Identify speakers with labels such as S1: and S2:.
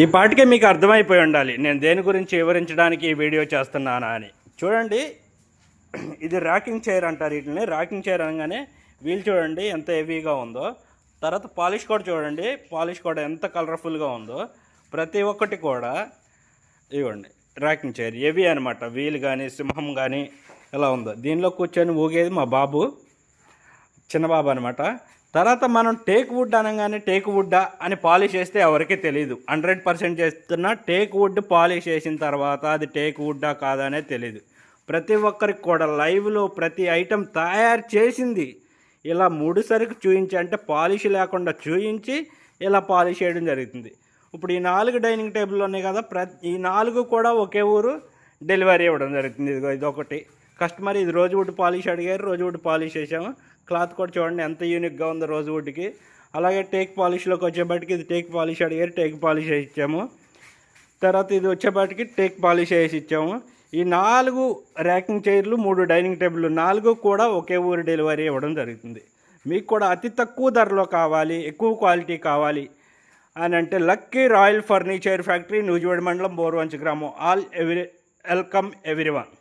S1: ఈ పాటికే మీకు అర్థమైపోయి ఉండాలి. నేను దేని గురించి వివరించడానికి ఈ వీడియో చేస్తున్నానా అని. చూడండి. ఇది ర్యాకింగ్ చైర్ అంటారు వీటిని. ర్యాకింగ్ చైర్ అనగానే వీల్ చూడండి ఎంత హెవీగా ఉందో. తర్వాత పాలిష్ కూడా చూడండి. పాలిష్ కూడా ఎంత కలర్ఫుల్గా ఉందో. ప్రతి ఒక్కటి కూడా ఇవ్వండి. ర్యాకింగ్ చైర్ హెవీ అనమాట వీల్ కానీ సింహం కానీ ఎలా ఉందో. దీనిలో కూర్చొని ఊగేది మా బాబు. చిన్న బాబు అనమాట తర్వాత మనం టేక్ వుడ్ అనగానే టేక్ వుడ్డా అని పాలిష్ చేస్తే ఎవరికీ తెలియదు హండ్రెడ్ పర్సెంట్ చేస్తున్న టేక్ వుడ్ పాలిష్ చేసిన తర్వాత అది టేక్ వుడ్డా కాదా అనేది తెలియదు ప్రతి ఒక్కరికి కూడా లైవ్లో ప్రతి ఐటెం తయారు చేసింది. ఇలా మూడు సరుకు చూయించి అంటే పాలిష్ లేకుండా చూయించి ఇలా పాలిష్ చేయడం జరుగుతుంది. ఇప్పుడు ఈ నాలుగు డైనింగ్ టేబుల్ ఉన్నాయి కదా ప్రతి ఈ నాలుగు కూడా ఒకే ఊరు డెలివరీ ఇవ్వడం జరుగుతుంది. ఇదిగో ఇది ఒకటి కస్టమర్ ఇది రోజు వుడ్ పాలిష్ అడిగారు రోజు వుడ్ పాలిష్ చేసాము క్లాత్ కూడా చూడండి ఎంత యూనిక్గా ఉందో రోజు వుడ్కి అలాగే టేక్ పాలిష్లోకి వచ్చేప్పటికి ఇది టేక్ పాలిష్ అడిగారు టేక్ పాలిష్ వేసి ఇచ్చాము. తర్వాత ఇది వచ్చేపాటికి టేక్ పాలిష్ వేసి ఇచ్చాము. ఈ నాలుగు ర్యాకింగ్ చైర్లు మూడు డైనింగ్ టేబుల్ నాలుగు కూడా ఒకే ఊరు డెలివరీ ఇవ్వడం జరుగుతుంది. మీకు కూడా అతి తక్కువ ధరలో కావాలి ఎక్కువ క్వాలిటీ కావాలి అని అంటే lucky royal furniture factory Nuzvid మండలం బోర్వంచ గ్రామం. All every welcome everyone